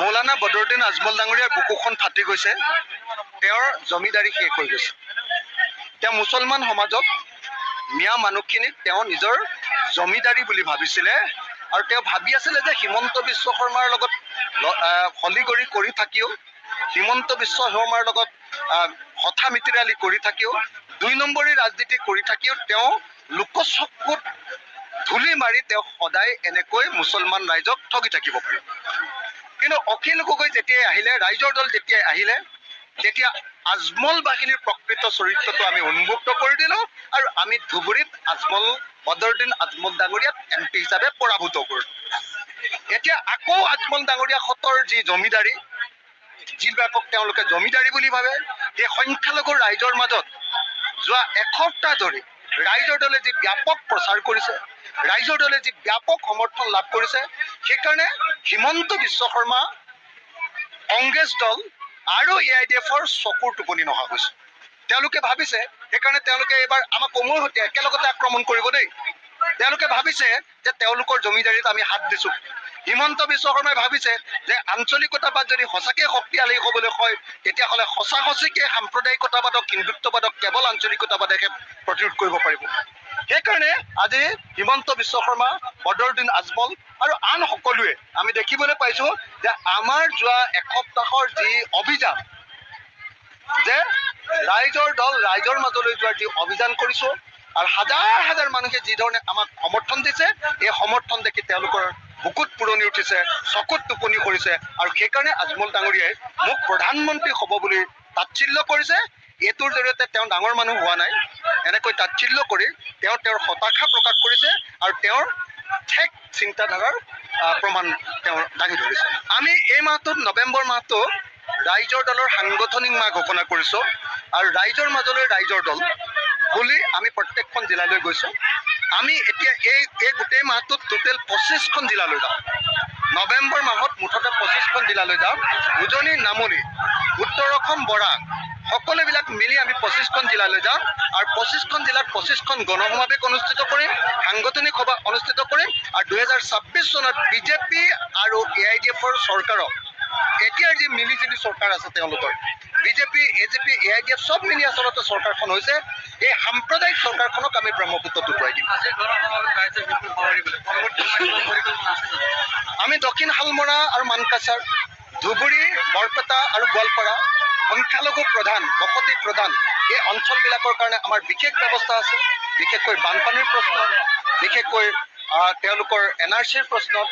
মৌলানা বদৰুদ্দিন আজমল ডাঙৰীয়াৰ বুকুখন ফাটি গৈছে। তেওঁৰ জমিদাৰী শেষ হৈ গৈছে। তেওঁ মুছলমান সমাজত মিয়া মানুহখিনিক তেওঁ নিজৰ জমিদাৰী বুলি ভাবিছিলে আৰু তেওঁ ভাবি আছিলে যে হিমন্ত বিশ্ব শৰ্মাৰ লগত খলিগৰি কৰি থাকিও হিমন্ত বিশ্ব শৰ্মাৰ লগত হঠা মিতিৰালি কৰি থাকিও দুই নম্বৰী ৰাজনীতি কৰি থাকিও তেওঁ লোকচকুত ধূলি মাৰি তেওঁ সদায় এনেকৈ মুছলমান ৰাইজক ঠগি থাকিব পাৰে। কিন্তু অখিল গগৈ যেতিয়াই আহিলে, ৰাইজৰ দল যেতিয়াই আহিলে, তেতিয়া আজমল বাহিনীৰ প্ৰকৃত চৰিত্ৰটো আমি উন্মুক্ত কৰি দিলোঁ আৰু আমি ধুবুৰীত আজমল, বদৰুদ্দিন আজমল ডাঙৰীয়াক এম পি হিচাপে পৰাভূত কৰিলোঁ। এতিয়া আকৌ আজমল ডাঙৰীয়া সতৰ যি জমিদাৰী, যিবিলাকক তেওঁলোকে জমিদাৰী বুলি ভাবে, সেই সংখ্যালঘু ৰাইজৰ মাজত যোৱা এসপ্তাহ ধৰি ৰাইজৰ দলে যি ব্যাপক প্ৰচাৰ কৰিছে, ৰাইজৰ দলে যি ব্যাপক সমৰ্থন লাভ কৰিছে সেইকাৰণে হিমন্ত বিশ্ব শৰ্মা কংগ্ৰেছ দল আৰু এ আই ডি এফৰ চকুৰ টোপনি নহা হৈছে। তেওঁলোকে ভাবিছে, সেইকাৰণে তেওঁলোকে এইবাৰ আমাক সৈতে একেলগতে আক্ৰমণ কৰিব দেই। তেওঁলোকে ভাবিছে যে তেওঁলোকৰ জমিদাৰীত আমি হাত দিছো। হিমন্ত বিশ্ব শৰ্মাই ভাবিছে যে আঞ্চলিকতাবাদ যদি সঁচাকৈ শক্তিশালী হ'বলৈ হয় তেতিয়াহ'লে সঁচা সঁচিকে সাম্প্ৰদায়িকতাবাদক, হিন্দুত্ববাদক কেৱল আঞ্চলিকতাবাদেহে প্ৰতিৰোধ কৰিব পাৰিব। সেইকাৰণে আজি হিমন্ত বিশ্ব শৰ্মা, বদৰুদ্দিন আজমল আৰু আন সকলোৱে আমি দেখিবলৈ পাইছো যে আমাৰ যোৱা এসপ্তাহৰ যি অভিযান, যে ৰাইজৰ দল ৰাইজৰ মাজলৈ যোৱাৰ যি অভিযান কৰিছো আৰু হাজাৰ হাজাৰ মানুহে যিধৰণে আমাক সমৰ্থন দিছে, এই সমৰ্থন দেখি তেওঁলোকৰ বুকুত পুৰণি উঠিছে, চকুত টোপনি কৰিছে আৰু সেইকাৰণে আজমল ডাঙৰীয়াই মোক প্ৰধানমন্ত্ৰী হ'ব বুলি তাচ্ছিল্য কৰিছে। এইটোৰ জৰিয়তে তেওঁ ডাঙৰ মানুহ হোৱা নাই। এনেকৈ তাচ্ছিল্য কৰি তেওঁ তেওঁৰ হতাশা প্ৰকাশ কৰিছে আৰু তেওঁৰ ঠেক চিন্তাধাৰাৰ প্ৰমাণ তেওঁ দাঙি ধৰিছে। আমি এই মাহটোত, নৱেম্বৰ মাহটো ৰাইজৰ দলৰ সাংগঠনিক মাহ ঘোষণা কৰিছোঁ আৰু ৰাইজৰ মাজলৈ ৰাইজৰ দল বুলি আমি প্ৰত্যেকখন জিলালৈ গৈছোঁ। আমি এতিয়া এই এই গোটেই মাহটোত টোটেল পঁচিছখন জিলালৈ যাওঁ। নৱেম্বৰ মাহত মুঠতে পঁচিছখন জিলালৈ যাওঁ। উজনি, নামনি উত্তৰ অসম বৰাক সকলোবিলাক মিলি আমি পঁচিছখন জিলালৈ যাম আৰু পঁচিছখন জিলাত পঁচিছখন গণসমাৱেশ অনুষ্ঠিত কৰিম সাংগঠনিক সভা অনুষ্ঠিত কৰিম আৰু দুহেজাৰ ছাব্বিছ চনত বিজেপি আৰু এ আই ডি এফৰ চৰকাৰক এতিয়াৰ যি মিলি জুলি চৰকাৰ আছে তেওঁলোকৰ BJP A J P A I D F চব মিলি আচলতে চৰকাৰখন হৈছে এই সাম্প্ৰদায়িক চৰকাৰখনক আমি ব্ৰহ্মপুত্ৰত উটুৱাই দিম? আমি দক্ষিণ শালমৰা আৰু মানকাছাৰ ধুবুৰী বৰপেটা আৰু গোৱালপাৰা সংখ্যালঘু প্ৰধান, বসতি প্ৰধান এই অঞ্চলবিলাকৰ কাৰণে আমাৰ বিশেষ ব্যৱস্থা আছে। বিশেষকৈ বানপানীৰ প্ৰশ্ন, বিশেষকৈ তেওঁলোকৰ এন আৰ চিৰ প্ৰশ্নত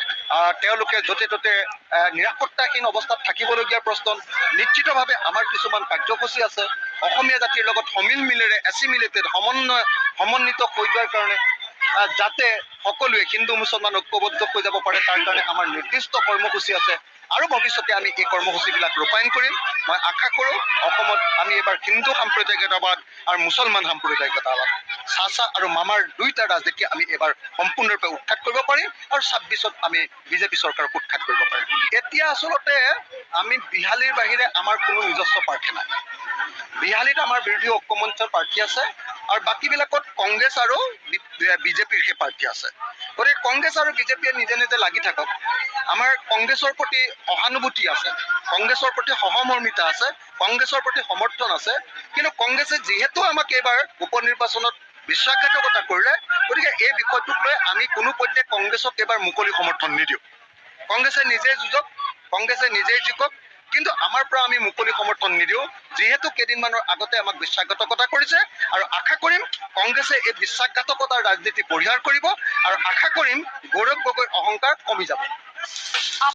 তেওঁলোকে য'তে ত'তে নিৰাপত্তাহীন অৱস্থাত থাকিবলগীয়া প্ৰশ্ন। নিশ্চিতভাৱে আমাৰ কিছুমান কাৰ্যসূচী আছে। অসমীয়া জাতিৰ লগত সমিল মিলেৰে এছিমিলেটেড সমন্বয়, সমন্বিত হৈ যোৱাৰ কাৰণে যাতে সকলোৱে হিন্দু মুছলমান ঐক্যবদ্ধ হৈ যাব পাৰে, তাৰ কাৰণে আমাৰ নিৰ্দিষ্ট কৰ্মসূচী আছে। আৰু ভৱিষ্যতে আমি এই কৰ্মসূচীবিলাক ৰূপায়ণ কৰিম। মই আশা কৰোঁ, অসমত আমি এইবাৰ হিন্দু সাম্প্ৰদায়িকতাবাদ আৰু মুছলমান সাম্প্ৰদায়িকতাবাদ, চাচা আৰু মামাৰ দুইটা ৰাজনীতি আমি এইবাৰ সম্পূৰ্ণৰূপে উৎখাত কৰিব পাৰিম আৰু ছাব্বিছত আমি বিজেপি চৰকাৰক উৎখাত কৰিব পাৰিম। এতিয়া আচলতে আমি বিহালীৰ বাহিৰে আমাৰ কোনো নিজস্ব প্ৰাৰ্থী নাই। বিহালীত আমাৰ বিৰোধী ঐক্য মঞ্চৰ প্ৰাৰ্থী আছে। আৰু বাকীবিলাকত কংগ্ৰেছ আৰু বিজেপিৰ সেই প্ৰাৰ্থী আছে। গতিকে কংগ্ৰেছ আৰু বিজেপিয়ে নিজে নিজে লাগি থাকক। আমাৰ কংগ্ৰেছৰ প্ৰতি সহানুভূতি আছে। কংগ্ৰেছৰ প্ৰতি সহমৰ্মিতা আছে। কংগ্ৰেছৰ প্ৰতি সমৰ্থন আছে। কিন্তু কংগ্ৰেছে যিহেতু আমাক এইবাৰ উপ নিৰ্বাচনত বিশ্বাসঘাতকতা কৰিলে, গতিকে এই বিষয়টোক আমি কোনো পধ্যে কংগ্ৰেছক এইবাৰ মুকলি সমৰ্থন নিদিওঁ। কংগ্ৰেছে নিজেই যুঁজক। কংগ্ৰেছে নিজেই জিকক। কিন্তু আমাৰ পৰা আমি মুকলি সমৰ্থন নিদিওঁ। যিহেতু কেইদিনমানৰ আগতে আমাক বিশ্বাসঘাতকতা কৰিছে আৰু আশা কৰিম কংগ্ৰেছে এই বিশ্বাসঘাতকতাৰ ৰাজনীতি পৰিহাৰ কৰিব আৰু আশা কৰিম গৌৰৱ গগৈৰ অহংকাৰ কমি যাব।